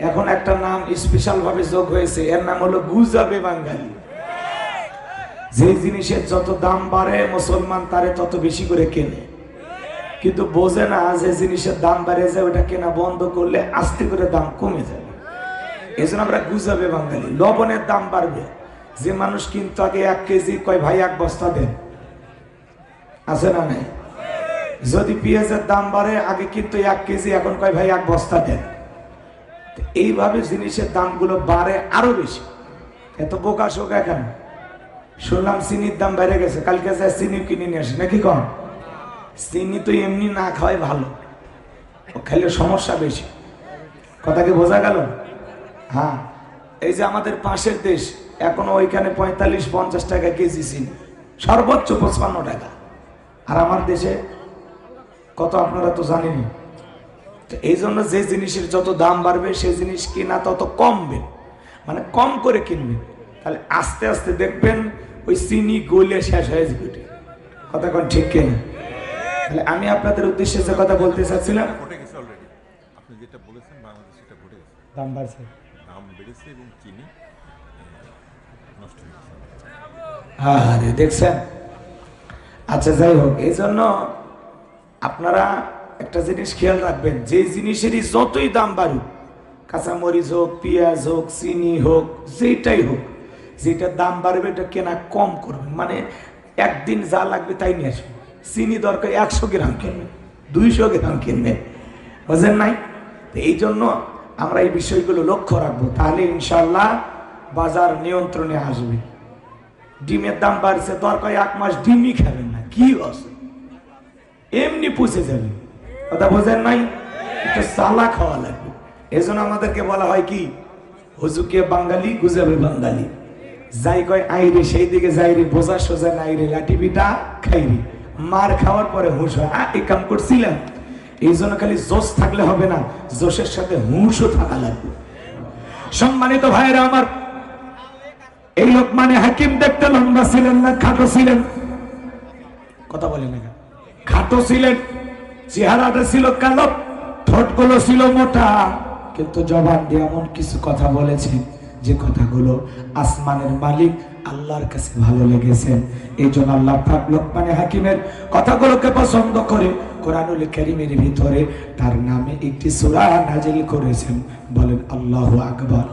এখন একটা নাম স্পেশাল ভাবে যোগ হয়েছে, এর নাম হলো গুজাবে বাঙালি। যে জিনিসের যত দাম বাড়ে, মুসলমান তারে তত বেশি করে কেনে। কিন্তু বোঝে না যে জিনিসের দাম বাড়ে যায়, ওটা কেনা বন্ধ করলে আস্তে করে দাম কমে যাবে এই জন্য আমরা গুজাবে বাঙালি। লবণের দাম বাড়বে। যে মানুষ কিন্তু আগে এক কেজি, কয় ভাই, এক বস্তা দেন। আছে না নাই? যদি পেঁয়াজের দাম বাড়ে, আগে কিন্তু এক কেজি, এখন কয় ভাই, এক বস্তা দেন। এইভাবে জিনিসের দামগুলো বাড়ে আরও বেশি। এত বোকা শোকা কেন? শুনলাম চিনির দাম বেড়ে গেছে, কালকে যায় চিনি কিনে নিয়ে আসি, নাকি কম চিনি তো এমনি না খাওয়াই ভালো খেলে সমস্যা বেশি। কথা কি বোঝা গেল? হ্যাঁ এই যে আমাদের পাশের দেশ, এখনও ওইখানে পঁয়তাল্লিশ, পঞ্চাশ টাকা কেজি চিনি, সর্বোচ্চ পঁচপান্ন টাকা। আর আমার দেশে কত আপনারা তো জানেনই তো এই জন্য যে জিনিসের যত দাম বাড়বে সেই জিনিস কিনা তত কমবে। মানে কম করে কিনবেন তাহলে আস্তে আস্তে দেখবেন ওই চিনি গলে শেষ হয়ে যাবে কথা কোন ঠিক কিনা? তাহলে আমি আপনাদের উদ্দেশ্যে যে কথা বলতে চাচ্ছিলাম আপনি যেটা বলেছেন বাংলাদেশে এটা ঘটে গেছে। দাম বাড়ছে। দাম বেড়েছে এবং চিনি আহ, নষ্ট আরে দেখছেন? আচ্ছা যাই হোক এই জন্য আপনারা একটা জিনিস খেয়াল রাখবেন, যে জিনিসেরই যতই দাম বাড়ুক, কাঁচামরিচ হোক, পেঁয়াজ হোক, চিনি হোক যেটাই হোক যেটা দাম বাড়বে এটা কেনা কম করবে মানে একদিন যা লাগবে তাই নিয়ে আসবে চিনি দরকার একশো গ্রাম কিনবেন, দুইশো গ্রাম কিনবেন, বুঝেন নাই? এই জন্য আমরা এই বিষয়গুলো লক্ষ্য রাখব, তাহলে ইনশাল্লাহ বাজার নিয়ন্ত্রণে আসবে। ডিমের দাম বাড়ছে, দরকার এক মাস ডিমই খাবেন না, কি আছে এমনি পুষে যাবে। কথা বোঝেন নাই? একটু সালা খাওয়া লাগবে। এজন্য আমাদেরকে বলা হয় কি? হুজুকে বাঙালি গুজাবে বাঙালি। যাই কয় আইরে সেই দিকে যাই রে বোঝা সোজা নাই রে লাঠি পিটা খাই রে। মার খাওয়ার পরে হুঁশ হয় আ, এই কাম করছিলাম। এই জন্য খালি জোশ থাকলে হবে না জোশের সাথে হুঁশও থাকা লাগবে। সম্মানিত ভাইরা আমার এই লোক মানে হাকিম দেখতে লম্বা ছিলেন না খাটো ছিলেন? কথা বলেন না খাটো ছিলেন। চেহারাটা ছিল কালো, ঠোঁটগুলো ছিল মোটা। কিন্তু জবান দিয়ে এমন কিছু কথা বলেছেন যে কথাগুলো আসমানের মালিক আল্লাহর কাছে ভালো লেগেছে। এই জন্য আল্লাহ পাক লোকমানে হাকিমের কথাগুলোকে পছন্দ করে কোরআনুল কারীমের ভিতরে তার নামে একটি সূরা নাজিল করেছেন। বলেন আল্লাহু আকবার।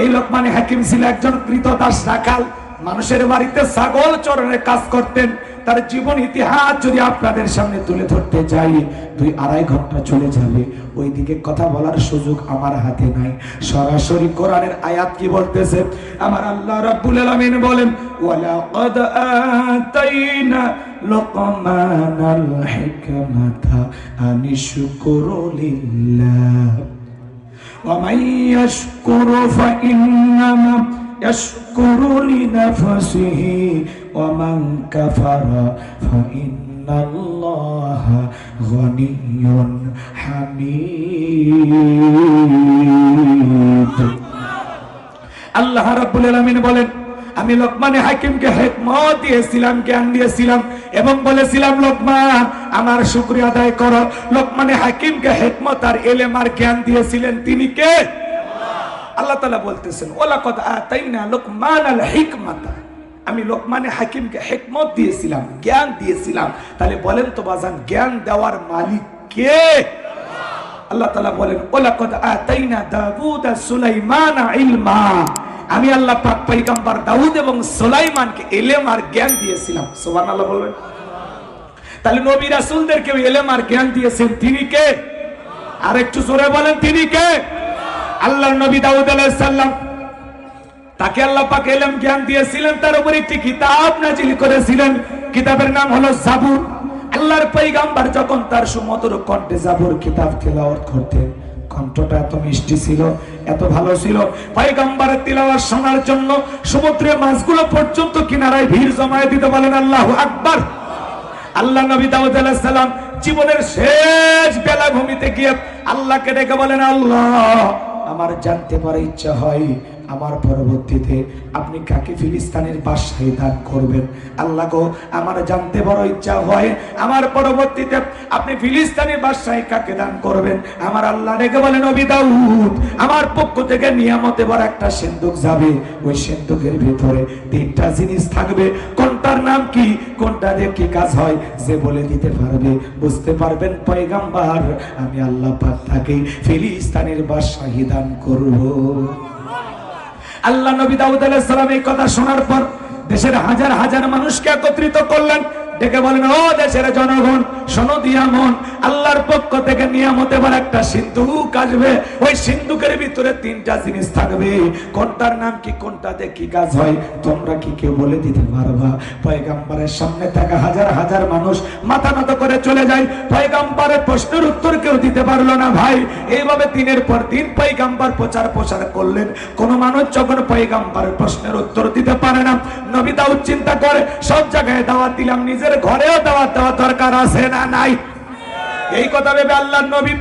এই লোকমানে হাকিম ছিল একজন কৃতদাস রাখাল। মানুষের বাড়িতে ছাগল চরণের কাজ করতেন, তার জীবন ইতিহাস যদি আপনাদের সামনে তুলে ধরতে যাই, দুই আড়াই ঘণ্টা চলে যাবে। ওইদিকে কথা বলার সুযোগ আমার হাতে নাই। সরাসরি কোরআনের আয়াত কি বলতেছে? আমার আল্লাহ রাব্বুল আলামিন বলেন, ওয়ালা ক্বাদ আতাইনা লুকমানাল হিকমাতা আনিশুকুরু লিল্লাহ। ওয়া মান ইয়াশকুরু ফাইন্নামা يشكر لنفسه ومن كفر فإن الله غني حميد আল্লাহ রাব্বুল আলামিন বলেন আমি লোকমানে হাকিমকে হেকমত দিয়েছিলাম জ্ঞান দিয়েছিলাম এবং বলেছিলাম লোকমান আমার শুকরিয়া আদায় করো লোকমানে হাকিমকে হেকমত আর এলেম আর জ্ঞান দিয়েছিলেন তিনি কে আল্লাহ তালা বলতেছেন ওয়ালাকাদ আতাইনা লোকমান আল হিকমাতা। আমি লোকমানে হাকিমকে হেকমত দিয়েছিলাম, জ্ঞান দিয়েছিলাম। তাহলে বলেন তো বাজান, জ্ঞান দেওয়ার মালিক কে? আল্লাহ তালা বলেন, ওলাকদ আতাইনা দাউদ সুলাইমান ইলমা। আমি আল্লাহ পাক পয়গম্বর দাউদ এবং সুলাইমানকে এলেম আর জ্ঞান দিয়েছিলাম। সুবহানাল্লাহ বলবেন। তাহলে নবী রাসূলদেরকে এলেম আর জ্ঞান দিয়েছেন। তিনি কে? আর একটু জোরে বলেন, তিনি কে? আল্লাহর নবী দাউদ আলাইহিস সালাম, তাকে আল্লাহ পাক এলেম, জ্ঞান দিয়েছিলেন, তার উপর একটি কিতাব নাজিল করেছিলেন। কিতাবের নাম হলো জাবুর। আল্লাহর পৈগাম্বার যখন তার সুমধুর কণ্ঠে জাবুর কিতাব তেলাওয়াত করতেন, কণ্ঠটা এত মিষ্টি ছিল, এত ভালো ছিল। পয়গাম্বারের তিলাওয়াত শোনার জন্য সমুদ্রের মাছগুলো পর্যন্ত কিনারায় ভিড় জমায়ে দিতে বলেন আল্লাহু আকবার। আল্লাহ নবী দাউদ আলাইহিস সালাম জীবনের শেষ বেলা ভূমিতে গিয়ে আল্লাহকে ডেকে বলেন, আল্লাহ আমার জানতে পারে ইচ্ছা হয়, আমার পরবর্তীতে আপনি কাকে ফিলিস্তানের বাদশাহী দান করবেন? আল্লাহ গো, আমার জানতে বড় ইচ্ছা হয়, আমার পরবর্তীতে আপনি ফিলিস্তানের বাদশাহী কাকে দান করবেন? আমার আল্লাহ রেখে বলেন, নবী দাউদ, আমার পক্ষ থেকে নিয়ামতে বড় একটা সিন্ধুক যাবে। ওই সিন্ধুকের ভিতরে তিনটা জিনিস থাকবে। কোনটার নাম কি? কোনটা দিয়ে কি কাজ হয়? যে বলে দিতে পারবে, বুঝতে পারবেন পয়গাম্বার। আমি আল্লাহ পাক তাকে ফিলিস্তানের বাদশাহী দান করব। আল্লাহ নবী দাউদ আলাইহিস সালাম এই কথা শোনার পর দেশের হাজার হাজার মানুষকে একত্রিত করলেন। ডেকে বলেন, ও দেশের জনগণ, শোনো দিয়া মন আল্লাহর পক্ষ থেকে নিয়ামতে বলে একটা সিন্ধুক আসবে। ওই সিন্ধুকের ভিতরে তিনটা জিনিস থাকবে। কোনটার নাম কি, কোনটাতে কি কাজ হয়, তোমরা কি কেউ বলে দিতে পারবা? পয়গাম্বারের সামনে থাকা হাজার হাজার মানুষ মাথা নত করে চলে যায়। পয়গাম্বারের প্রশ্নের উত্তর কেউ দিতে পারল না, ভাই, এইভাবে দিনের পর দিন পয়গাম্বার প্রচার প্রসার করলেন। কোন মানুষ যখন পয়গাম্বারের প্রশ্নের উত্তর দিতে পারে না, নবী দাউদ চিন্তা করে, সব জায়গায় দাওয়াত দিলাম নিজের ঘরেও দাওয়াত দেওয়া দরকার আছে না নাই? এই কথা ভেবে আল্লাহ নবী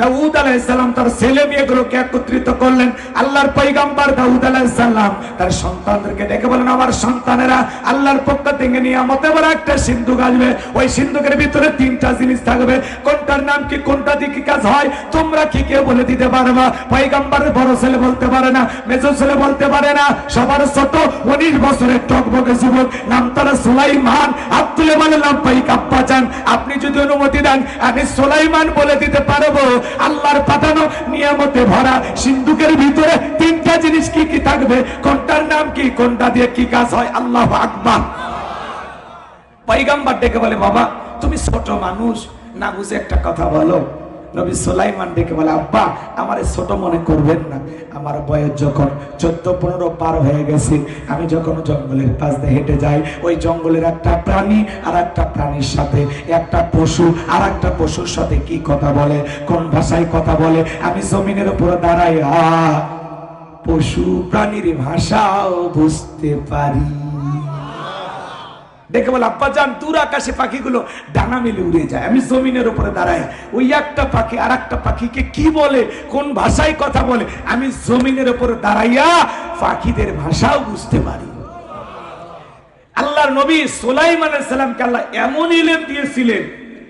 দাউদ আলাইসাল্লাম তার ছেলে মেয়েগুলোকে একত্রিত করলেন। আল্লাহর পৈগাম্বার দাউদ আলাইসাল্লাম তার সন্তানদেরকে ডেকে বলেন, আমার সন্তানেরা আল্লাহর পক্ষ থেকে নিয়ামতে বড় একটা সিন্ধুক আসবে। ওই সিন্ধুকের ভিতরে তিনটা জিনিস থাকবে। কোনটার নাম কি, কোনটা দিয়ে কি কাজ হয়, তোমরা কি কেউ বলে দিতে পারবা? পৈগাম্বারের বড় ছেলে বলতে পারে না, মেজো ছেলে বলতে পারে না। সবার ছোট উনিশ বছরের টকবকে যুবক, নাম তারা সুলাইমান আব্দুলে বলে নাম পৈকাপ্পা চান আপনি যদি অনুমতি দেন, আমি সুলাইমান বলে দিতে পারব। আল্লাহর পাঠানো নিয়ামতে ভরা সিন্ধুকের ভিতরে তিনটা জিনিস কি কি থাকবে? কোনটার নাম কি? কোনটা দিয়ে কি কাজ হয়? আল্লাহ আকবার। পাইগাম্বার ডেকে বলে, বাবা, তুমি ছোট মানুষ, না বুঝে একটা কথা বলো। নবী সোলাইমান ডেকে বলে, আব্বা, আমার ছোট মনে করবেন না। আমার বয়স যখন চোদ্দ, পনেরো পার হয়ে গেছে, আমি যখন জঙ্গলের পাশ দিয়ে হেঁটে যাই, ওই জঙ্গলের একটা প্রাণী আর একটা প্রাণীর সাথে, একটা পশু আর একটা পশুর সাথে কি কথা বলে, কোন ভাষায় কথা বলে, আমি জমিনের উপর দাঁড়াই আ পশু প্রাণীর ভাষাও বুঝতে পারি। দেখে বলে, আব্বা যান, দূর আকাশে পাখিগুলো ডানা মেলে উড়ে যায়। আমি জমিনের উপরে দাঁড়াই। ওই একটা পাখি আর একটা পাখিকে কি বলে? কোন ভাষায় কথা বলে? আমি জমিনের উপরে দাঁড়াইয়া পাখিদের ভাষাও বুঝতে পারি। আল্লাহর নবী সোলাইমান সালামকে আল্লাহ এমন ইলেম দিয়েছিলেন,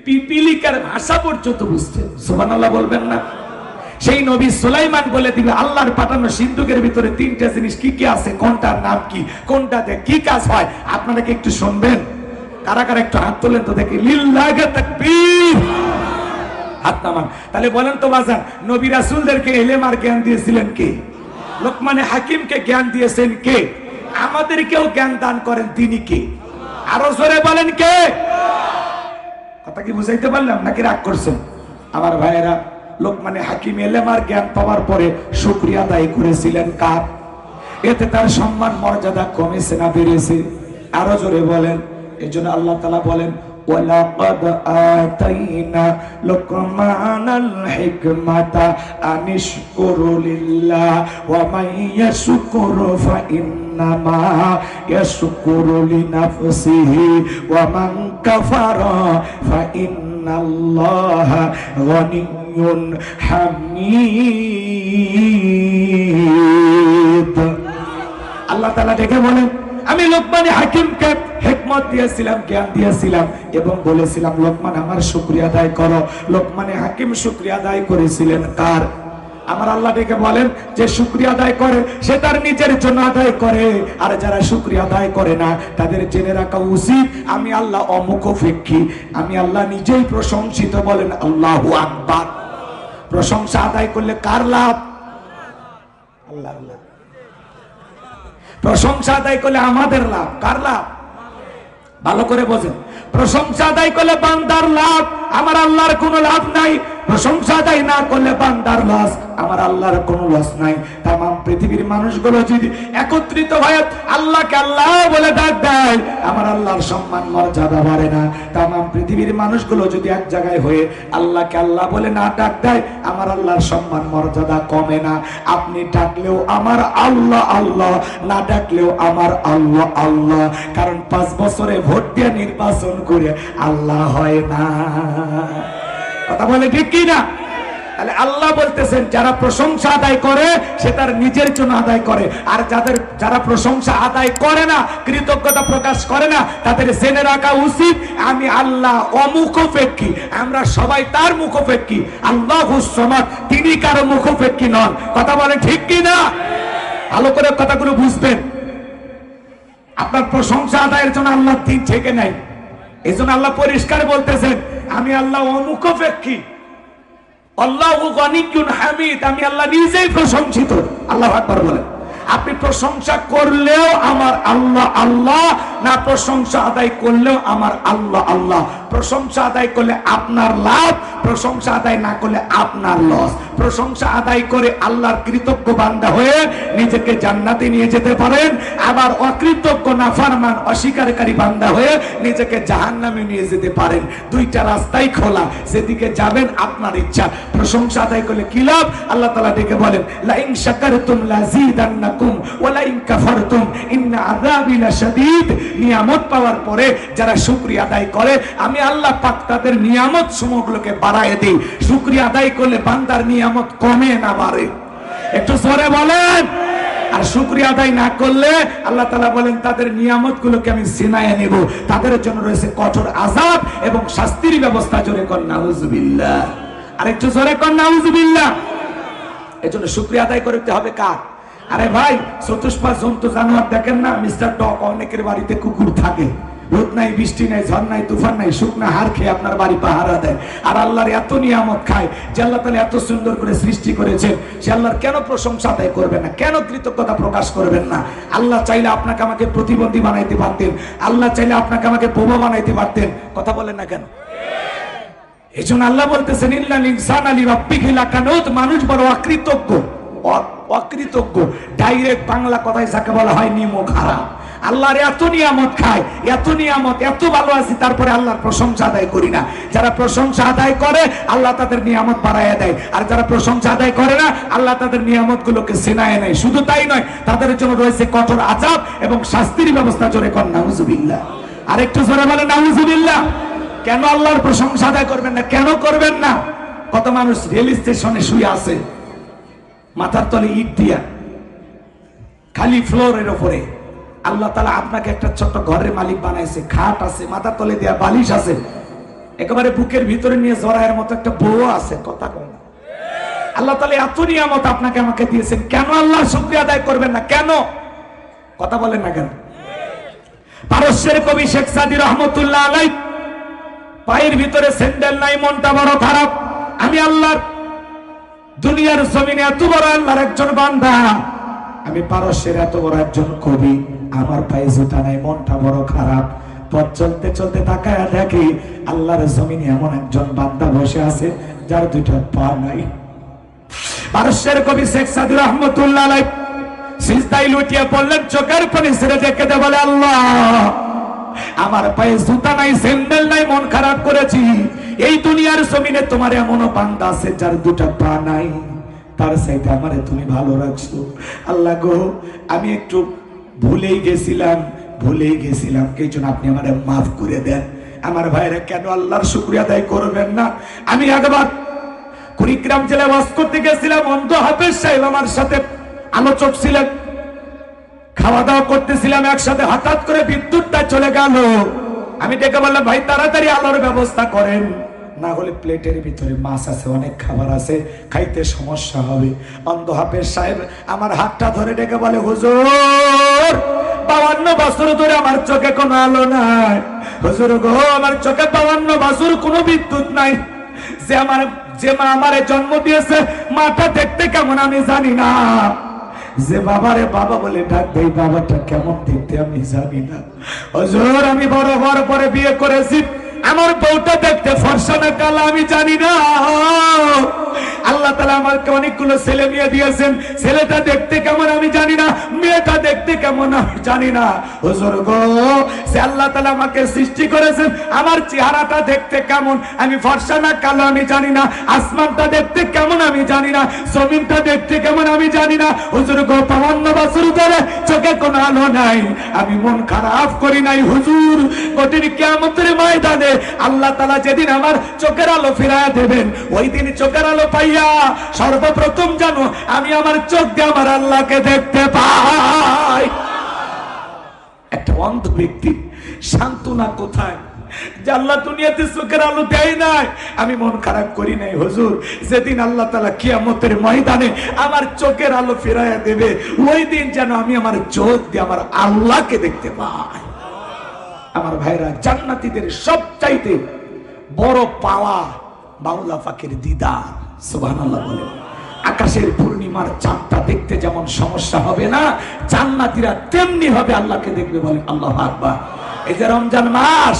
পিপিলিকার ভাষা পর্যন্ত বুঝতেন। সোমান আল্লাহ বলবেন না। সেই নবী সুলাইমান বলে দিবে, আল্লাহর পাঠানো সিন্ধুকের ভিতরে তিনটা জিনিস কি কি আছে, কোনটার নাম কি, কোনটাতে কি কাজ হয়, আপনারা কি একটু শুনবেন? কারা কারা একটু হাত তোলেন তো দেখি। লিল্লাহে হাত নামান। তাহলে বলেন তো বাজান, নবী রাসূলদেরকে এলেম আর জ্ঞান দিয়েছিলেন কে? লোকমানে হাকিমকে জ্ঞান দিয়েছেন কে? আমাদেরকেও জ্ঞান দান করেন তিনি কে? আরও জোরে বলেন কে? কথা কি বুঝাইতে পারলাম নাকি রাগ করছেন? আমার ভাইয়েরা লোকমানে হাকিম এলেম আর জ্ঞান পাওয়ার পরে শুক্রিয়া আদায় করেছিলেন কার এতে তার সম্মান মর্যাদা কমেছে না বেড়েছে আরো জোরে বলেন এই জন্য আল্লাহ তালা বলেন ولقد آتينا لقمان الحكمة أن اشكر لله ومن يشكر فإنما يشكر لنفسه ومن كفر فإن الله غني حميد আল্লাহ তালা ডেকে বলেন আমি লোকমানে হাকিমকে হেকমত দিয়েছিলাম জ্ঞান দিয়েছিলাম এবং বলেছিলাম লোকমান আমার শুক্রিয়া আদায় করো লোকমানে হাকিম শুক্রিয়া আদায় করেছিলেন কার আমার আল্লাহ ডেকে বলেন যে শুক্রিয়া আদায় করে, সে তার নিজের জন্য আদায় করে। আর যারা শুক্রিয়া আদায় করে না, তাদের জেনে রাখা উচিত, আমি আল্লাহ অমুখপেক্ষী। আমি আল্লাহ নিজেই প্রশংসিত বলেন, আল্লাহ আকবার। প্রশংসা আদায় করলে কার লাভ? আল্লাহ আল্লাহ প্রশংসা আদায় করলে আমাদের লাভ, কার লাভ? ভালো করে বোঝেন। প্রশংসা আদায় করলে বান্দার লাভ, আমার আল্লাহর কোনো লাভ নাই। প্রশংসা আদায় না করলে বান্দার লস আমার আল্লাহর কোনো লস নাই। তাম পৃথিবীর মানুষগুলো যদি একত্রিত হয়ে আল্লাহকে আল্লাহ বলে ডাক দেয়, আমার আল্লাহর সম্মান, মর্যাদা বাড়ে না। তাম পৃথিবীর মানুষগুলো যদি এক জায়গায় হয়ে আল্লাহকে আল্লাহ বলে না ডাক দেয়, আমার আল্লাহর সম্মান, মর্যাদা কমে না। আপনি ডাকলেও আমার আল্লাহ আল্লাহ। না ডাকলেও আমার আল্লাহ আল্লাহ। কারণ পাঁচ বছরে ভোট দিয়ে নির্বাচন করে আল্লাহ হয় না। কথা বলে ঠিক কি না তাহলে আল্লাহ বলতেছেন, যারা প্রশংসা আদায় করে, সে তার নিজের জন্য আদায় করে। আর যাদের, যারা প্রশংসা আদায় করে না, কৃতজ্ঞতা প্রকাশ করে না, তাদের জেনে রাখা উচিত, আমি আল্লাহ অমুখপেক্ষী। আমরা সবাই তার মুখপেক্ষী। আল্লাহ হুসমাদ তিনি কারও মুখপেক্ষী নন। কথা বলেন ঠিক কি না ভালো করে কথাগুলো বুঝবেন। আপনার প্রশংসা আদায়ের জন্য আল্লাহ দিন থেকে নাই। এই জন্য আল্লাহ পরিষ্কার বলতেছেন, আমি আল্লাহ অমুখপেক্ষী। আল্লাহ হামিদ, আমি আল্লাহ নিজেই প্রশংসিত। আল্লাহ আকবর বলেন। আপনি প্রশংসা করলেও আমার আল্লাহ আল্লাহ, না প্রশংসা আদায় করলেও আমার আল্লাহ আল্লাহ। প্রশংসা আদায় করলে আপনার লাভ, প্রশংসা আদায় না করলে আপনার লস। প্রশংসা আদায় করে আল্লাহর কৃতজ্ঞ বান্দা হয়ে নিজেকে জান্নাতে নিয়ে যেতে পারেন। আবার অকৃতজ্ঞ, নাফারমান, অস্বীকারী বান্দা হয়ে নিজেকে জাহান্নামে নিয়ে যেতে পারেন। দুইটা রাস্তাই খোলা সেদিকে যাবেন আপনার ইচ্ছা। প্রশংসা আদায় করলে কি লাভ? আল্লাহ তাআলা ডেকে বলেন লা ইন শাকারতুম লাযীদান্নাকুম ওয়া লা ইন কাফারতুম। ইন্না আযাবি লাশাদীদ। নিয়ামত পাওয়ার পরে যারা শুকরিয়া আদায় করে, আমি আল্লাহ পাক তাদের নিয়ামত সমূহগুলোকে বাড়ায় দেই। শুকরিয়া আদায় করলে বান্দার নিয়ামত কমে না বাড়ে। একটু বলেন। আর শুক্রিয়া আদায় না করলে আল্লাহ তালা বলেন, তাদের নিয়ামত গুলোকে আমি সিনায় নেব। তাদের জন্য রয়েছে কঠোর আজাব এবং শাস্তির ব্যবস্থা। জোরে কর নাউজুবিল্লাহ। আর একটু জোরে কর নাউজুবিল্লাহ। এই জন্য শুক্রিয়া আদায় করতে হবে কার? আরে ভাই চতুষ্পাশ জন্তু জানোয়ার দেখেন না? মিস্টার টক অনেকের বাড়িতে কুকুর থাকে। রোদ নাই, বৃষ্টি নাই, ঝড় নাই, তুফান নাই শুকনা হার খেয়ে আপনার বাড়ি পাহারা দেয়। আর আল্লাহর এত নিয়ামত খায় যে আল্লাহ তাহলে এত সুন্দর করে সৃষ্টি করেছেন, সে আল্লাহর কেন প্রশংসা আদায় করবেন না? কেন কৃতজ্ঞতা প্রকাশ করবেন না? আল্লাহ চাইলে আপনাকে আমাকে প্রতিবন্ধী বানাইতে পারতেন। আল্লাহ চাইলে আপনাকে আমাকে বোমা বানাইতে পারতেন। কথা বলেন না কেন? এই জন্য আল্লাহ বলতেছেন, ইল্লাল ইনসান আলী রব্বিহি লাকানুত মানুষ বড় অকৃতজ্ঞ অকৃতজ্ঞ। ডাইরেক্ট বাংলা কথায় যাকে বলা হয় নিমো খারাপ আল্লাহর এত নিয়ামত খায়, এত নিয়ামত, এত ভালো আছি, তারপরে আল্লাহর প্রশংসা আদায় করি না। যারা প্রশংসা আদায় করে, আল্লাহ তাদের নিয়ামত বাড়াইয়া দেয়। আর যারা প্রশংসা আদায় করে না, আল্লাহ তাদের নিয়ামত গুলোকে সেনায় নেয়। শুধু তাই নয়, তাদের জন্য রয়েছে কঠোর আজাব এবং শাস্তির ব্যবস্থা জোরে কর, নাউজুবিল্লাহ। আর একটু জোরে বলে নাউজুবিল্লাহ। কেন আল্লাহর প্রশংসা আদায় করবেন না? কেন করবেন না? কত মানুষ রেল স্টেশনে শুয়ে আছে। মাথার তলে ইট দিয়া, খালি ফ্লোরের ওপরে। আল্লাহ তালা আপনাকে একটা ছোট্ট ঘরের মালিক বানাইছে, খাট আছে, মাথার তলে দেয়া বালিশ আছে। একেবারে বুকের ভিতরে নিয়ে জড়ায়ের মতো একটা বউ আছে, কথা কম আল্লাহ তালা এত নিয়ামত আপনাকে আমাকে দিয়েছেন, কেন আল্লাহ শুক্রিয়া আদায় করবেন না? কেন? কথা বলেন না কেন? পারস্যের কবি শেখ সাদি রহমতুল্লাহ আলাই পায়ের ভিতরে স্যান্ডেল নাই, মনটা বড় খারাপ। আমি আল্লাহর দুনিয়ার জমিনে এত বড় আল্লাহর একজন বান্দা। আমি পারস্যের এত বড় একজন কবি, আমার পায়ে জুতা নাই, মনটা বড় খারাপ। পথ চলতে চলতে তাকায় দেখি আল্লাহর জমিনে এমন একজন বান্দা বসে আছে, যার দুইটা পা নাই। পারস্যের কবি শেখ সাদুর রহমতুল্লাহ সিজদাই লুটিয়ে পড়লেন, চোখের পানি ছেড়ে দেখে দে বলে, আল্লাহ, আমার পায়ে জুতা নাই, স্যান্ডেল নাই, মন খারাপ করেছি। এই দুনিয়ার জমিনে তোমার এমনও বান্দা আছে যার দুটা পা নাই। তার সাইতে আমারে তুমি ভালো রাখছো। আল্লাহ গো, আমি একটু ভুলেই গেছিলাম ভুলেই গেছিলাম। এই জন্য আপনি আমারে মাফ করে দেন। আমার ভাইরা, কেন আল্লাহর শুক্রিয়া আদায় করবেন না? আমি একবার কুড়িগ্রাম জেলায় বাস করতে গেছিলাম, অন্ধ হাফেজ সাহেব আমার সাথে আলোচক ছিলেন। খাওয়া দাওয়া করতেছিলাম, একসাথে হঠাৎ করে বিদ্যুৎটা চলে গেল। আমি ডেকে বললাম, ভাই, তাড়াতাড়ি আলোর ব্যবস্থা করেন। না হলে প্লেটের ভিতরে মাছ আছে, অনেক খাবার আছে, খাইতে সমস্যা হবে। অন্ধ হাফেজ সাহেব আমার হাতটা ধরে ডেকে বলে, হুজুর, বাউান্ন বছর ধরে আমার চোখে কোনো আলো নাই। হুজুর গো, আমার চোখে বাউান্ন বছর কোনো বিদ্যুৎ নাই। যে আমার, যে মা আমারে জন্ম দিয়েছে মাটা দেখতে কেমন আমি জানি না। যে বাবারে বাবা বলে ডাকবে এই বাবাটা কেমন দেখতে আমি জানি না। আমি বড় হওয়ার পরে বিয়ে করেছি। আমার বউটা দেখতে ফর্সা না, কালা, আমি জানি না। আল্লাহ তালা আমাকে অনেকগুলো ছেলে মেয়ে দিয়েছেন। ছেলেটা দেখতে কেমন আমি জানি না, মেয়েটা দেখতে কেমন আমি জানি না। হুজুর গো, সে আল্লাহ তালা আমাকে সৃষ্টি করেছেন। আমার চেহারাটা দেখতে কেমন, আমি ফর্সা না, কালো, আমি জানি না। আসমানটা দেখতে কেমন আমি জানি না, জমিনটা দেখতে কেমন আমি জানি না। হুজুর গো পাওয়ান্ন বছর ধরে চোখে কোনো আলো নাই, আমি মন খারাপ করি নাই, হুজুর। কঠিন কেমতের ময়দানে আল্লাহ তালা যেদিন আমার চোখের আলো ফিরায় দেবেন, ওই দিন চোখের আলো পাইয়া সর্বপ্রথম জানো আমি আমার চোখ দিয়ে আমার আল্লাহকে দেখতে পাই। একটা অন্ধ ব্যক্তি, সান্ত্বনা কোথায়? আল্লাহ দুনিয়াতে চোখের আলো দেয় নাই। আমি মন খারাপ করি নাই, হুজুর। যেদিন আল্লাহ তালা কিয়ামতের ময়দানে আমার চোখের আলো ফেরাইয়া দেবে, ওই দিন যেন আমি আমার চোখ দিয়ে আমার আল্লাহকে দেখতে পাই। আমার ভাইরা জান্নাতিদের সব চাইতে বড় পাওয়া বাউলা পাখির দিদার, সুবহানাল্লাহ বলে। আকাশের পূর্ণিমার চাঁদটা দেখতে যেমন সমস্যা হবে না, জান্নাতীরা তেমনি হবে আল্লাহকে দেখবে বলে আল্লাহ আকবার। এই যে রমজান মাস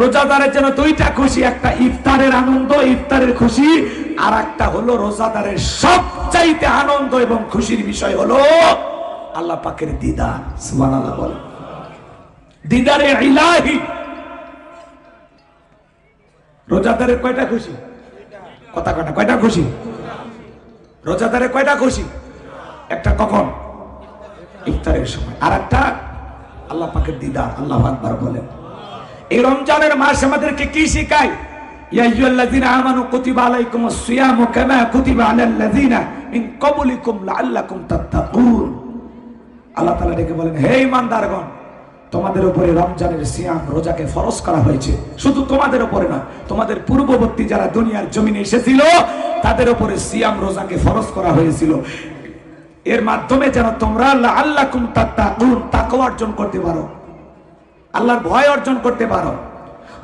রোজাদারের জন্য দুইটা খুশি, একটা ইফতারের আনন্দ, ইফতারের খুশি, আর একটা হলো রোজাদারের সবচাইতে আনন্দ এবং খুশির বিষয় হলো আল্লাহ পাকের দিদার, সুবহানাল্লাহ বলে। দিদারে ইলাহি। রোজাদারের কয়টা খুশি? কথা কয়টা কয়টা খুশি? রোজাদারের কয়টা খুশি? একটা কখন? ইফতারের সময়। আর একটা আল্লাহ পাকের দিদার, আল্লাহ আকবার বলেন। এই রমজানের মাস আমাদেরকে কি শেখায়? ইয়া আইয়ুহাল্লাযীনা আমানু কুতিবা আলাইকুমুস সিয়ামু কামা কুতিবা আলাল্লাযীনা মিন ক্বাবলিকুম লাআল্লাকুম তাত্তাকুন। আল্লাহ তাআলা ডেকে বলেন, হে ইমানদারগণ তোমাদের উপরে রমজানের সিয়াম রোজাকে ফরজ করা হয়েছে। শুধু তোমাদের উপরে না, তোমাদের পূর্ববর্তী যারা দুনিয়ার জমিনে এসেছিল, তাদের উপরে সিয়াম রোজাকে ফরজ করা হয়েছিল। এর মাধ্যমে যেন তোমরা আল্লাহ তাকওয়া অর্জন করতে পারো। আল্লাহর ভয় অর্জন করতে পারো।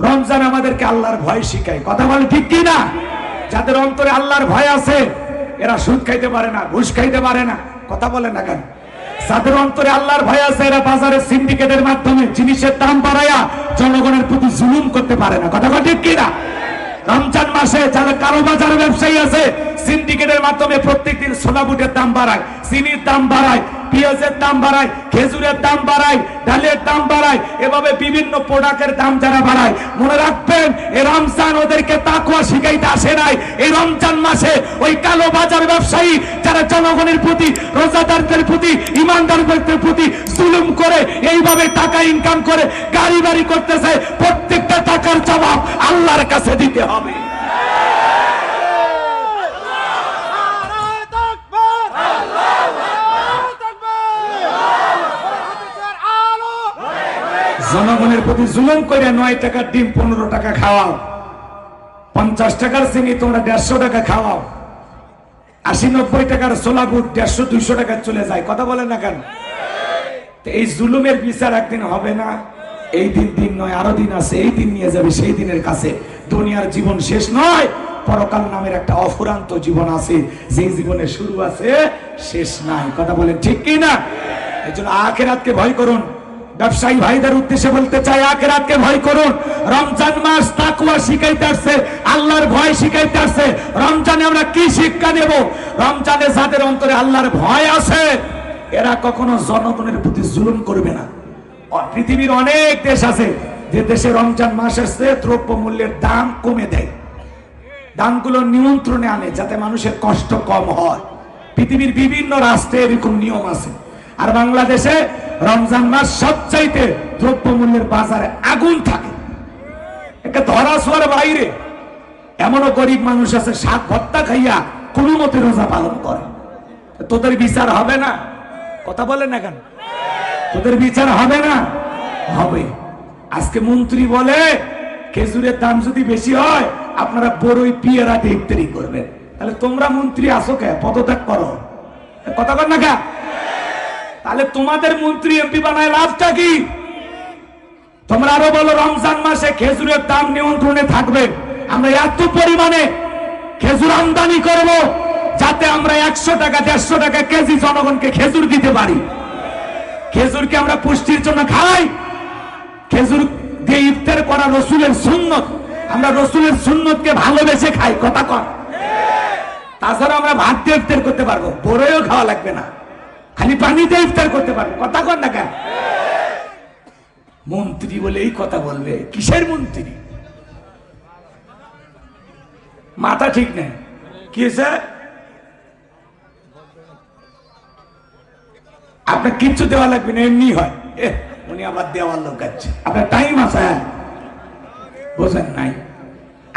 রমজান আমাদেরকে আল্লাহর ভয় শিখায়। কথা বলে ঠিক কি না? যাদের অন্তরে আল্লাহর ভয় আছে, এরা সুদ খাইতে পারে না, ঘুষ খাইতে পারে না। কথা বলে না কেন? যাদের অন্তরে আল্লাহর ভয় আছে, এরা বাজারে সিন্ডিকেটের মাধ্যমে জিনিসের দাম বাড়াইয়া জনগণের প্রতি জুলুম করতে পারে না। কথা ঠিক কিনা? রমজান মাসে যারা কারও বাজারে ব্যবসায়ী আছে সিন্ডিকেটের মাধ্যমে প্রত্যেকদিন সোনা বুটের দাম বাড়ায়, চিনির দাম বাড়ায়, পেঁয়াজের দাম বাড়ায়, খেজুরের দাম বাড়ায়, ডালের দাম বাড়ায়, এভাবে বিভিন্ন প্রোডাক্টের দাম যারা বাড়ায়, মনে রাখবেন এই রমজান ওদেরকে তাকুয়া শিখাইতে আসে নাই। এই রমজান মাসে ওই কালো বাজার ব্যবসায়ী যারা জনগণের প্রতি, রোজাদারদের প্রতি, ইমানদারদের প্রতি জুলুম করে, এইভাবে টাকা ইনকাম করে, গাড়ি বাড়ি করতেছে, প্রত্যেকটা টাকার জবাব আল্লাহর কাছে দিতে হবে নারায় তাকবীর আল্লাহু তাকবীর হাদিসের আলো জনগণের প্রতি জুলুম করে নয় টাকার ডিম, পনেরো টাকা খাওয়াও। পঞ্চাশ টাকার চিনি তোমরা দেড়শো টাকা খাওয়াও। আশি, নব্বই টাকার সোলা বুট দেড়শো, দুইশো টাকা চলে যায়। কথা বলেন না কেন? এই জুলুমের বিচার একদিন হবে না, এই দিন দিন নয়, আরও দিন আছে, এই দিন নিয়ে যাবে, সেই দিনের কাছে। দুনিয়ার জীবন শেষ নয়, পরকাল নামের একটা অফুরান্ত জীবন আছে যেই জীবনে শুরু আছে, শেষ নাই। কথা বলেন ঠিক কি না এই জন্য আখেরাতকে ভয় করুন। ব্যবসায়ী ভাইদের উদ্দেশ্যে বলতে চাই আখেরাতকে ভয় করুন। রমজান মাস তাকুয়া শিখাইতে আসছে, আল্লাহর ভয় শিখাইতে আসছে। রমজানে আমরা কি শিক্ষা নেব? রমজানে যাদের অন্তরে আল্লাহর ভয় আছে, এরা কখনো জনগণের প্রতি জুলুম করবে না। পৃথিবীর অনেক দেশ আছে, যে দেশে রমজান মাস আসছে দ্রব্য মূল্যের দাম কমে দেয়। দামগুলো নিয়ন্ত্রণে আনে, যাতে মানুষের কষ্ট কম হয়। পৃথিবীর বিভিন্ন রাষ্ট্রে এরকম নিয়ম আছে। আর বাংলাদেশে রমজান মাস সবচাইতে দ্রব্য মূল্যের বাজারে আগুন থাকে। ধরা ছোঁয়ার বাইরে এমনও গরিব মানুষ আছে, শাক ভত্তা খাইয়া কোনো মতে রোজা পালন করে। তোদের বিচার হবে না? কথা বলে না কেন? তোদের বিচার হবে না? হবে। আজকে মন্ত্রী বলে, খেজুরের দাম যদি বেশি হয়, আপনারা বড়ই পিয়ারা ইফতারি করবেন। তাহলে তোমরা মন্ত্রী আসো কে? পদত্যাগ করো। কথা বল না কে তাহলে তোমাদের মন্ত্রী এমপি বানায় লাভটা কি? তোমরা আরও বলো, রমজান মাসে খেজুরের দাম নিয়ন্ত্রণে থাকবে। আমরা এত পরিমাণে খেজুর আমদানি করব যাতে আমরা একশো টাকা, দেড়শো টাকা কেজি জনগণকে খেজুর দিতে পারি। খেজুরকে আমরা পুষ্টির জন্য খাই। খেজুর দিয়ে ইফতার করা রসুলের সুন্নত। আমরা রসুলের সুন্নতকে ভালোবেসে খাই, কথা কর তাছাড়া আমরা ভাত দিয়ে ইফতার করতে পারব। বড়ইও খাওয়া লাগবে না। খালি পানিতে ইফতার করতে পারব কথা কর না কেন? মন্ত্রী বলে এই কথা বলবে। কিসের মন্ত্রী? মাথা ঠিক নেই। কি আপনার কিচ্ছু দেওয়া লাগবে না, এমনি হয়। উনি আবার দেওয়ার লোক আছে আপনার টাইম আছে? বোঝেন নাই।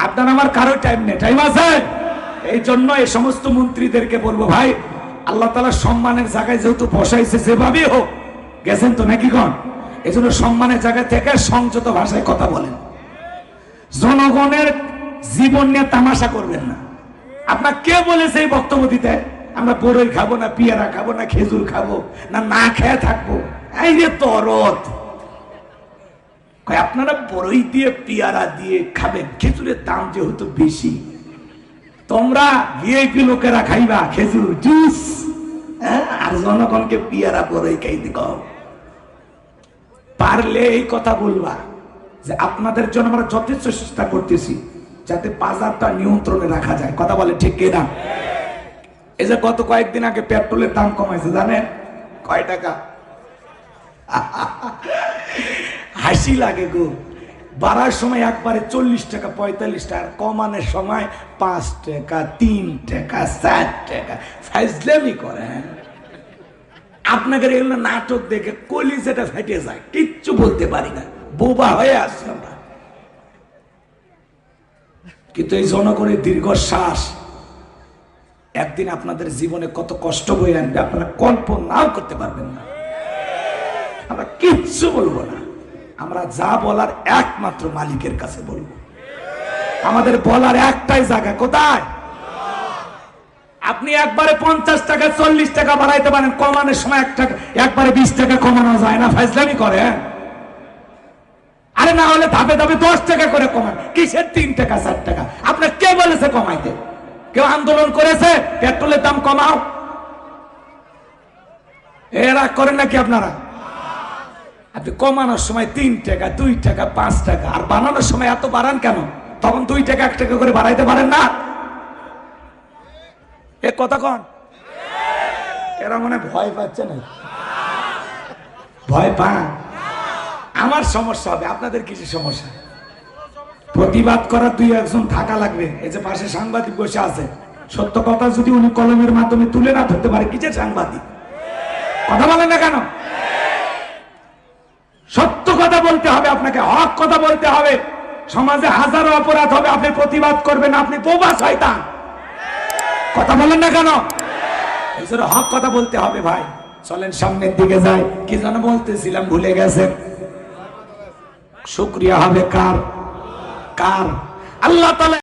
আপনার আমার কারও টাইম নেই। টাইম আছে? এই জন্য এই সমস্ত মন্ত্রীদেরকে বলব, ভাই আল্লাহ তালা সম্মানের জায়গায় যেহেতু বসাইছে, যেভাবেই হোক, গেছেন তো নাকি কন? এই জন্য সম্মানের জায়গা থেকে সংযত ভাষায় কথা বলেন। জনগণের জীবন নিয়ে তামাশা করবেন না। আপনার কে বলেছে এই বক্তব্য দিতে? আমরা বড়ই খাব না, পিয়ারা খাব না, খেজুর খাব না না খেয়ে থাকব। এই যে তরত। আপনারা বড়ই দিয়ে পিয়ারা দিয়ে খাবেন, খেজুরের দাম যেহেতু বেশি তোমরা ভিআইপি লোকেরা খাইবা, খেজুর, জুস হ্যাঁ? আর জনগণকে পিয়ারা পরে খাই কও। পারলে এই কথা বলবা যে আপনাদের জন্য আমরা যথেষ্ট চেষ্টা করতেছি যাতে বাজারটা নিয়ন্ত্রণে রাখা যায়। কথা বলে ঠিক কে কিনা এই যে গত কয়েকদিন আগে পেট্রোলের দাম কমাইছে, জানেন? কয় টাকা? হাসি লাগে গো। বাড়ার সময় একবারে চল্লিশ টাকা, পঁয়তাল্লিশ টাকা কমানোর সময় পাঁচ টাকা, তিন টাকা চার টাকা। ফাইজলামি করেন। আপনাকে এগুলো নাটক দেখে কলিজাটা ফেটে যায়, কিচ্ছু বলতে পারি না। বোবা হয়ে আসছে আমরা। কিন্তু এই জনগণের দীর্ঘশ্বাস, একদিন আপনাদের জীবনে কত কষ্ট বয়ে আনবে, আপনারা কল্পনাও করতে পারবেন না। আমরা কিচ্ছু বলব না। আমরা যা বলার একমাত্র মালিকের কাছে বলব। আমাদের বলার একটাই জায়গা কোথায়? আপনি একবারে পঞ্চাশ টাকা, চল্লিশ টাকা বাড়াইতে পারেন, কমানোর সময় এক টাকা, একবারে বিশ টাকা কমানো যায় না ফাইজলামি করে? আরে না হলে ধাপে ধাপে দশ টাকা করে কমান, কিসের তিন টাকা, চার টাকা? আপনার কে বলেছে কমাইতে? কেউ আন্দোলন করেছে? পেট্রোলের দাম কমাও। এরা করেন নাকি আপনারা? আপনি কমানোর সময় তিন টাকা, দুই টাকা, পাঁচ টাকা। আর বানানোর সময় এত বাড়ান কেন? তখন দুই টাকা, এক টাকা করে বাড়াইতে পারেন না? এ কথা কন। এরা মনে ভয় পাচ্ছে না ভয় পান? আমার সমস্যা হবে, আপনাদের কিছু সমস্যা? প্রতিবাদ করার দুই একজন থাকা লাগবে। এই যে পাশে সাংবাদিক বসে আছে। সত্য কথা যদি উনি কলমের মাধ্যমে তুলে না ধরতে পারে কিসের সাংবাদিক? কথা বলেন না কেন সত্য কথা বলতে হবে আপনাকে হক কথা বলতে হবে। সমাজে হাজারো অপরাধ হবে, আপনি প্রতিবাদ করবেন, আপনি বোবা শয়তান। কথা বলেন না কেন? হক কথা বলতে হবে ভাই। চলেন সামনের দিকে যাই। কি যেন বলতেছিলাম, ভুলে গেছেন? শুক্রিয়া হবে কার? কার? আল্লাহ তালা